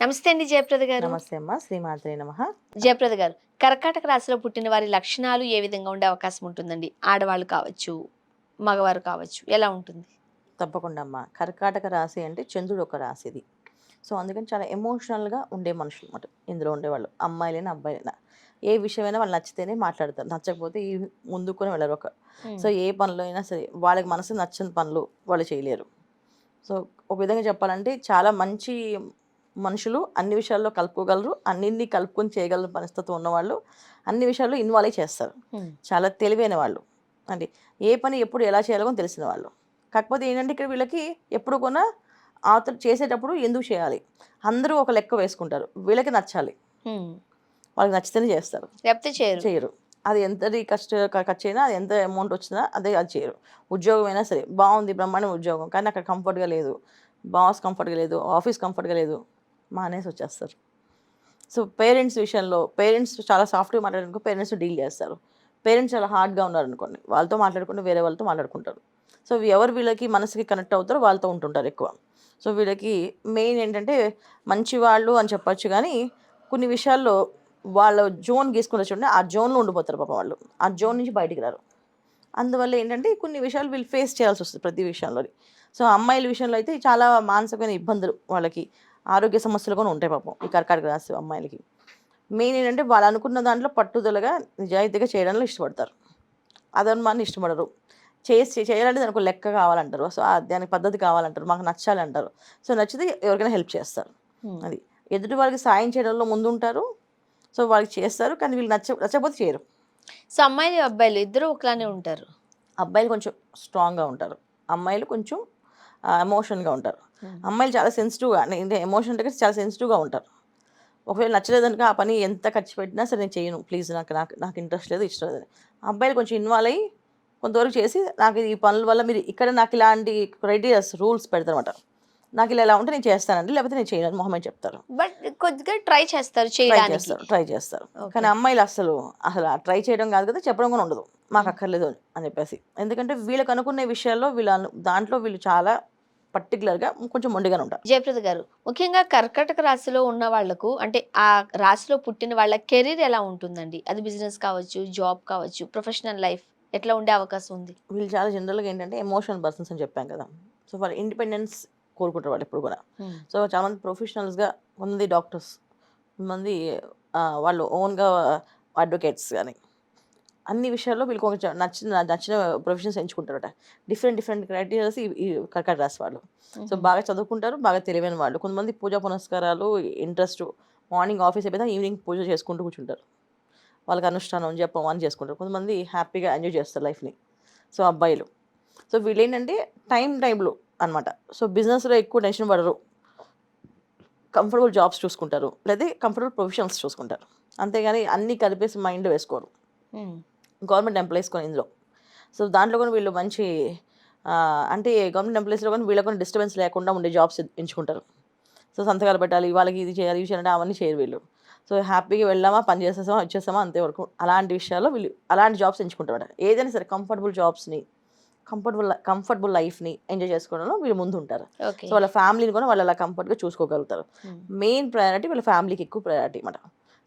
నమస్తే అండి జయప్రద గారు. నమస్తే అమ్మ శ్రీమాత్రే నమ. జయప్రద గారు కర్కాటక రాశిలో పుట్టిన వారి లక్షణాలు ఏ విధంగా ఉండే అవకాశం ఉంటుందండి? ఆడవాళ్ళు కావచ్చు మగవారు కావచ్చు ఎలా ఉంటుంది? తప్పకుండా అమ్మ. కర్కాటక రాశి అంటే చంద్రుడు ఒక రాశి ఇది సో అందుకని చాలా ఎమోషనల్గా ఉండే మనుషులు అన్నమాట. ఇందులో ఉండేవాళ్ళు. అమ్మాయిలైనా అబ్బాయిలైనా. ఏ విషయమైనా వాళ్ళు నచ్చితేనే మాట్లాడతారు. నచ్చకపోతే ఈ ముందుకొని వెళ్ళరు ఒక. సో ఏ పనులు అయినా సరే వాళ్ళకి మనసు నచ్చని పనులు వాళ్ళు చేయలేరు. సో ఒక విధంగా చెప్పాలంటే చాలా మంచి మనుషులు అన్ని విషయాల్లో కలుపుకోగలరు అన్నింటినీ కలుపుకొని చేయగలరు పరిస్థితి ఉన్నవాళ్ళు అన్ని విషయాల్లో ఇన్వాల్వ్ చేస్తారు. చాలా తెలివైన వాళ్ళు. అంటే ఏ పని ఎప్పుడు ఎలా చేయాలో తెలిసిన వాళ్ళు. కాకపోతే ఏంటంటే ఇక్కడ వీళ్ళకి ఎప్పుడు కొన్నా అవతల చేసేటప్పుడు ఎందుకు చేయాలి? అందరూ ఒక లెక్క వేసుకుంటారు. వీళ్ళకి నచ్చాలి. వాళ్ళకి నచ్చితేనే చేస్తారు. లేకపోతే చేయరు. చేయరు. అది ఎంత కష్ట ఖర్చు అయినా అది ఎంత అమౌంట్ వచ్చినా అదే అది చేయరు. ఉద్యోగం అయినా సరే బాగుంది బ్రహ్మాండం ఉద్యోగం కానీ అక్కడ కంఫర్ట్గా లేదు. బాస్ కంఫర్ట్గా లేదు ఆఫీస్ కంఫర్ట్గా లేదు. మానేసి వచ్చేస్తారు. సో పేరెంట్స్ విషయంలో పేరెంట్స్ చాలా సాఫ్ట్గా మాట్లాడడానికి పేరెంట్స్ డీల్ చేస్తారు. పేరెంట్స్ చాలా హార్డ్గా ఉన్నారు అనుకోండి వాళ్ళతో మాట్లాడుకుంటూ వేరే వాళ్ళతో మాట్లాడుకుంటారు. సో ఎవరు వీళ్ళకి మనసుకి కనెక్ట్ అవుతారో వాళ్ళతో ఉంటుంటారు ఎక్కువ. సో వీళ్ళకి మెయిన్ ఏంటంటే మంచి వాళ్ళు అని చెప్పొచ్చు కానీ కొన్ని విషయాల్లో వాళ్ళ జోన్ గీసుకుని చూడండి ఆ జోన్లో ఉండిపోతారు పాప వాళ్ళు. ఆ జోన్ నుంచి బయటికి రారు. అందువల్ల ఏంటంటే కొన్ని విషయాలు వీళ్ళు ఫేస్ చేయాల్సి వస్తుంది ప్రతి విషయంలో సో అమ్మాయిల విషయంలో అయితే చాలా మానసికమైన ఇబ్బందులు వాళ్ళకి. ఆరోగ్య సమస్యలు కూడా ఉంటాయి పాపం ఈ కర్కాటక రాశి అమ్మాయిలకి. మెయిన్ ఏంటంటే వాళ్ళు అనుకున్న దాంట్లో పట్టుదలగా నిజాయితీగా చేయడంలో ఇష్టపడతారు. అదనమాన్ని ఇష్టపడరు. చేసి చేయాలంటే దానికి ఒక లెక్క కావాలంటారు. సో ఆ దానికి పద్ధతి కావాలంటారు. మాకు నచ్చాలంటారు సో నచ్చితే ఎవరికైనా హెల్ప్ చేస్తారు. అది. ఎదుటి వాళ్ళకి సాయం చేయడంలో ముందు ఉంటారు సో వాళ్ళకి చేస్తారు. కానీ వీళ్ళు నచ్చ నచ్చకపోతే చేయరు. సో అమ్మాయిలు అబ్బాయిలు ఇద్దరు ఒకలానే ఉంటారు? అబ్బాయిలు కొంచెం స్ట్రాంగ్గా ఉంటారు. అమ్మాయిలు కొంచెం ఎమోషన్గా ఉంటారు. Hmm. అమ్మాయిలు చాలా సెన్సిటివ్గా అంటే ఎమోషన్ అంటే చాలా సెన్సిటివ్గా ఉంటారు. ఒకవేళ నచ్చలేదనుక ఆ పని ఎంత ఖర్చు పెట్టినా సరే నేను చేయను. ప్లీజ్ నాకు నాకు నాకు ఇంట్రెస్ట్ లేదు ఇష్టం లేదని అబ్బాయిలు కొంచెం ఇన్వాల్వ్ అయ్యి కొంతవరకు చేసి నాకు ఈ పనుల వల్ల మీరు ఇక్కడ నాకు ఇలాంటి క్రైటీరియాస్ రూల్స్ పెడతారన్నమాట. నాకు ఇలా ఇలా ఉంటే నేను చేస్తానండి లేకపోతే నేను చేయను మొహమే చెప్తారు. బట్ కొద్దిగా ట్రై చేస్తారు ట్రై చేయడానికి. చేస్తారు ట్రై చేస్తారు. Okay. కానీ అమ్మాయిలు అసలు అసలు ట్రై చేయడం కాదు కదా చెప్పడం కూడా ఉండదు. మాకు అక్కర్లేదు అని చెప్పేసి. ఎందుకంటే వీళ్ళకి అనుకునే విషయాల్లో వీళ్ళ దాంట్లో వీళ్ళు చాలా పర్టికులర్గా కొంచెం మొండిగానే ఉంటారు. జయప్రద గారు ముఖ్యంగా కర్కాటక రాశిలో ఉన్న వాళ్ళకు అంటే ఆ రాశిలో పుట్టిన వాళ్ళ కెరీర్ ఎలా ఉంటుందండి? అది బిజినెస్ కావచ్చు జాబ్ కావచ్చు ప్రొఫెషనల్ లైఫ్ ఎట్లా ఉండే అవకాశం ఉంది? వీళ్ళు చాలా జనరల్గా ఏంటంటే ఎమోషనల్ పర్సన్స్ అని చెప్పాం కదా. సో వాళ్ళు ఇండిపెండెన్స్ కోరుకుంటారు వాళ్ళు ఎప్పుడు కూడా. సో చాలామంది ప్రొఫెషనల్స్గా కొంతమంది డాక్టర్స్ కొంతమంది వాళ్ళు ఓన్గా అడ్వకేట్స్ కానీ అన్ని విషయాల్లో వీళ్ళకి కొంచెం నచ్చిన నచ్చిన ప్రొఫెషన్స్ ఎంచుకుంటారట. డిఫరెంట్ డిఫరెంట్ క్రైటీరియాస్ ఈ కర్కాటక రాసి వాళ్ళు. సో బాగా చదువుకుంటారు బాగా తెలివైన వాళ్ళు. కొంతమంది పూజా పునస్కారాలు ఇంట్రెస్ట్ మార్నింగ్ ఆఫీస్ అయిపోయినా ఈవినింగ్ పూజ చేసుకుంటూ కూర్చుంటారు. వాళ్ళకి అనుష్ఠానం జపం అని చేసుకుంటారు. కొంతమంది హ్యాపీగా ఎంజాయ్ చేస్తారు లైఫ్ని. సో అబ్బాయిలు. సో వీళ్ళు ఏంటంటే టైం టైంలో అనమాట సో బిజినెస్లో ఎక్కువ టెన్షన్ పడరు. కంఫర్టబుల్ జాబ్స్ చూసుకుంటారు. లేదా కంఫర్టబుల్ ప్రొఫెషన్స్ చూసుకుంటారు. అంతేగాని అన్నీ కలిపేసి మైండ్ వేసుకోరు. గవర్నమెంట్ ఎంప్లాయీస్ కొని ఇందులో. సో దాంట్లో కూడా వీళ్ళు మంచి అంటే గవర్నమెంట్ ఎంప్లాయీస్లో కానీ వీళ్ళకు కూడా డిస్టర్బెన్స్ లేకుండా ఉండే జాబ్స్ ఎంచుకుంటారు. సో సంతకాలు పెట్టాలి వాళ్ళకి ఇది చేయాలి ఇవి చేయాలంటే అవన్నీ చేయరు వీళ్ళు. సో హ్యాపీగా వెళ్ళామా పని చేసేసామా వచ్చేసామా అంతేవరకు అలాంటి విషయాల్లో వీళ్ళు అలాంటి జాబ్స్ ఎంచుకుంటారు ఏదైనా సరే కంఫర్టబుల్ జాబ్స్ని కంఫర్టబుల్ కంఫర్టబుల్ లైఫ్ని ఎంజాయ్ చేసుకోవడంలో వీళ్ళు ముందు ఉంటారు సో వాళ్ళ ఫ్యామిలీని కూడా వాళ్ళు అలా కంఫర్ట్గా చూసుకోగలుగుతారు. మెయిన్ ప్రయారిటీ వాళ్ళ ఫ్యామిలీకి ఎక్కువ ప్రయారిటీ అనమాట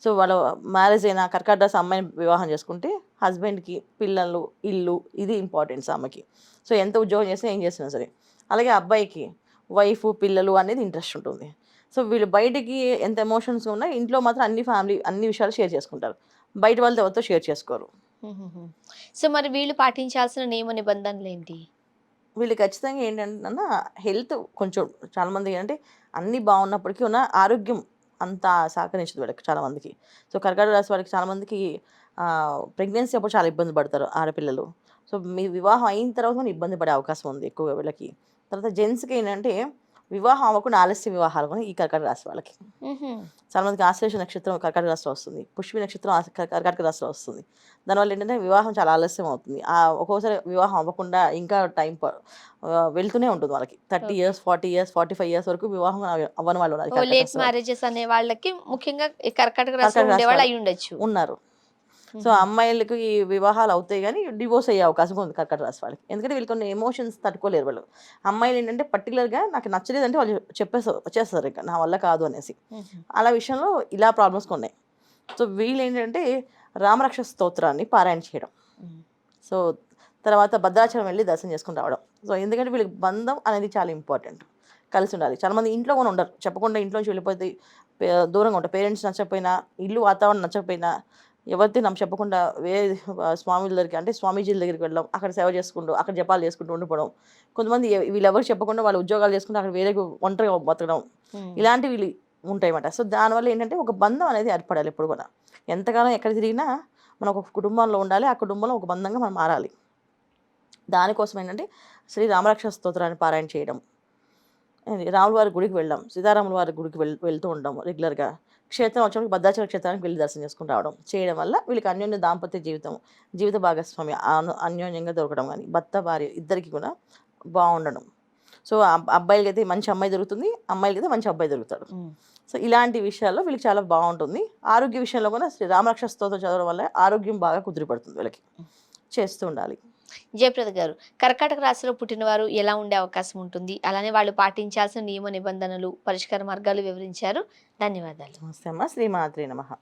సో వాళ్ళ మ్యారేజ్ అయినా కర్కాటక దాస్ అమ్మాయిని వివాహం చేసుకుంటే హస్బెండ్కి పిల్లలు ఇల్లు ఇది ఇంపార్టెన్స్ ఆమెకి. సో ఎంత ఉద్యోగం చేసినా ఏం చేసినా సరే. అలాగే అబ్బాయికి వైఫ్ పిల్లలు అనేది ఇంట్రెస్ట్ ఉంటుంది. సో వీళ్ళు బయటికి ఎంత ఎమోషన్స్ ఉన్నా ఇంట్లో మాత్రం అన్ని ఫ్యామిలీ అన్ని విషయాలు షేర్ చేసుకుంటారు. బయట వాళ్ళతో ఎవరితో షేర్ చేసుకోరు. సో మరి వీళ్ళు పాటించాల్సిన నియమ నిబంధనలు ఏంటి? వీళ్ళు ఖచ్చితంగా ఏంటంటే హెల్త్ కొంచెం చాలామంది ఏంటంటే అన్నీ బాగున్నప్పటికీ ఉన్న ఆరోగ్యం అంత సహకరించదు వీళ్ళకి చాలామందికి సో కర్కాటక రాశి వారికి చాలామందికి ప్రెగ్నెన్సీ అప్పుడు చాలా ఇబ్బంది పడతారు ఆడపిల్లలు. సో మీ వివాహం అయిన తర్వాత కూడా ఇబ్బంది పడే అవకాశం ఉంది ఎక్కువగా వీళ్ళకి. తర్వాత జెంట్స్కి ఏంటంటే వివాహం అవ్వకుండా ఆలస్య వివాహాలు కూడా ఈ కర్కాటక రాశి వాళ్ళకి. చాలామందికి ఆశ్లేష నక్షత్రం కర్కాటక రాశిలో వస్తుంది. పుష్పి నక్షత్రం కర్కాటక రాశిలో వస్తుంది. దానివల్ల ఏంటంటే వివాహం చాలా ఆలస్యం అవుతుంది. ఆ ఒక్కోసారి వివాహం అవ్వకుండా ఇంకా టైం వెళ్తూనే ఉంటుంది వాళ్ళకి. Thirty. Years forty years forty five years వరకు వివాహం అవ- అవ్వని వాళ్ళు ఉన్నారు లేట్. మ్యారేజెస్ అనే వాళ్ళకి ముఖ్యంగా కర్కాటక రాశి ఉండొచ్చు ఉన్నారు. సో అమ్మాయిలకు ఈ వివాహాలు అవుతాయి కానీ డివోర్స్ అయ్యే అవకాశం ఉంది కర్కట రాశి వాళ్ళకి. ఎందుకంటే వీళ్ళు కొన్ని ఎమోషన్స్ తట్టుకోలేరు వాళ్ళు. అమ్మాయిలు ఏంటంటే పర్టికులర్గా నాకు నచ్చలేదు అంటే వాళ్ళు చెప్పేస్తారు వచ్చేస్తారు ఇంకా నా వల్ల కాదు అనేసి. అలా విషయంలో ఇలా ప్రాబ్లమ్స్ ఉన్నాయి సో వీళ్ళు ఏంటంటే రామరక్ష స్తోత్రాన్ని పారాయణ చేయడం. సో తర్వాత భద్రాచలం వెళ్ళి దర్శనం చేసుకుని రావడం. సో ఎందుకంటే వీళ్ళకి బంధం అనేది చాలా ఇంపార్టెంట్. కలిసి ఉండాలి. చాలామంది ఇంట్లో కూడా ఉండరు. చెప్పకుండా ఇంట్లోంచి వెళ్ళిపోతే దూరంగా ఉంటారు. పేరెంట్స్ నచ్చకపోయినా ఇల్లు వాతావరణం నచ్చకపోయినా ఎవరితో నమ్మ చెప్పకుండా వేరే స్వామిల దగ్గరికి అంటే స్వామీజీల దగ్గరికి వెళ్ళడం అక్కడ సేవ చేసుకుంటూ అక్కడ జపాలు చేసుకుంటూ ఉండిపోవడం. కొంతమంది వీళ్ళెవరు చెప్పకుండా వాళ్ళు ఉద్యోగాలు చేసుకుంటూ అక్కడ వేరే ఒంటరిగా బతకడం. ఇలాంటివి వీళ్ళు ఉంటాయన్నమాట. సో దానివల్ల ఏంటంటే ఒక బంధం అనేది ఏర్పడాలి ఎప్పుడు కూడా. ఎంతకాలం ఎక్కడ తిరిగినా మనం ఒక కుటుంబంలో ఉండాలి ఆ కుటుంబంలో ఒక బంధంగా మనం మారాలి. దానికోసం ఏంటంటే శ్రీ రామరక్ష స్తోత్రాన్ని పారాయణ చేయడం. ఇది రాముల వారి గుడికి వెళ్ళడం సీతారాముల వారి గుడికి వెళ్ వెళ్తూ ఉంటాం రెగ్యులర్గా క్షేత్రం వచ్చినప్పుడు భద్రాచల క్షేత్రానికి వెళ్ళి దర్శనం చేసుకుని రావడం. చేయడం వల్ల వీళ్ళకి అన్యోన్య దాంపత్య జీవితం జీవిత భాగస్వామి అను- అన్యోన్యంగా దొరకడం కానీ భర్త భార్య ఇద్దరికి కూడా బాగుండడం సో అబ్- అబ్బాయిలకి అయితే మంచి అమ్మాయి దొరుకుతుంది. అమ్మాయిలకి అయితే మంచి అబ్బాయి దొరుకుతాడు. సో ఇలాంటి విషయాల్లో వీళ్ళకి చాలా బాగుంటుంది ఆరోగ్య విషయంలో కూడా శ్రీ రామరక్ష స్తోత్రం చదవడం వల్ల ఆరోగ్యం బాగా కుదిరిపడుతుంది వీళ్ళకి. చేస్తూ ఉండాలి. జయప్రద గారు కర్కాటక రాశిలో పుట్టినవారు ఎలా ఉండే అవకాశం ఉంటుంది? అలానే వాళ్ళు పాటించాల్సిన నియమ నిబంధనలు పరిష్కార మార్గాలు వివరించారు. ధన్యవాదాలు. నమస్తే అమ్మ. శ్రీమాత్రి నమ.